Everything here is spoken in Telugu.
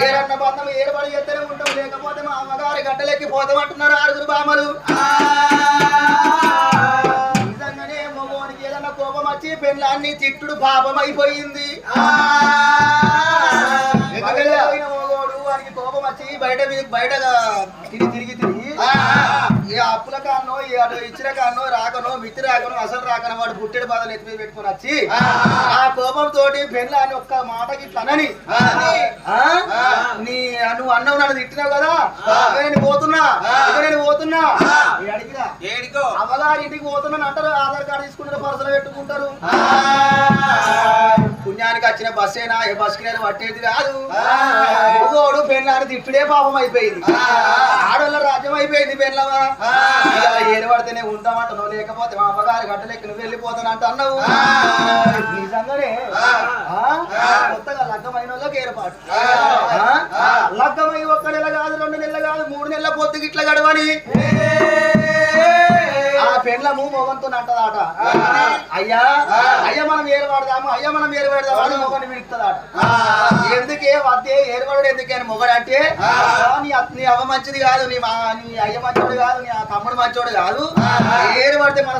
ఏరన్న బంధం ఏర్పడి ఎత్తనే ఉంటాం లేకపోతే మా అమ్మగారి గడ్డలెక్కి పోతామంటున్నారు ఆరుగురు బామలు. నిజంగానే మగోనికి ఏదన్నా కోపం వచ్చి పెళ్ళాన్ని తిట్టుడు పాపం అయిపోయింది మగోడు వానికి కోపం వచ్చి బయట బయట తిరిగి తిరిగి తిరిగి ఏ అప్పుల అటు ఇచ్చిన కాన్నో రాకనో మిత్తి రాకనో అసలు రాకనో వాడు పుట్టెడు బాధలు ఎత్తి మీద పెట్టుకొని వచ్చి ఆ కోపం తోటి పెళ్ళ అని ఒక్క అనని ఆ? నీ నువ్వు అన్నవు నన్ను తిట్టినావు కదా నేను పోతున్నా నేను పోతున్నా. ఇంటికి పోతున్నాను అంటారు ఆధార్ కార్డు తీసుకుంటారు పర్సలు పెట్టుకుంటారు. పుణ్యానికి వచ్చిన బస్ అయినా ఏ బస్కి పట్టేది కాదు. పెళ్ళాన్ని తిట్టుడే పాపం అయిపోయింది. పెళ్ళవా ఏడు పడితేనే ఉంటామంటున్నావు. లేకపోతే మా అమ్మగారి గడ్డలెక్కి నువ్వు వెళ్ళిపోతానంట అన్నావు నిజంగానే? కొత్తగా లగ్గమైన వాళ్ళకి ఏర్పాటు? లగ్గమై ఒక్క నెల కాదు రెండు నెలలు కాదు మూడు నెలల పొద్దుకి ఇట్లా గడవని. ఆ పెండ్లము మొగంతో అంటదాట. అయ్యా అయ్యా మనం ఏరువాడదాము అయ్యా మనం ఏరువాడదాము అని మొగని విడుతుందాట ఎందుకే వద్దే ఏరువాడు ఎందుకే అని మొగడు అంటే "ఆ, నీ అవ్వ మంచిది కాదు నీ మా నీ అయ్య మంచోడు కాదు నీ ఆ తమ్ముడు మంచోడు కాదు. ఏరు పడితే మన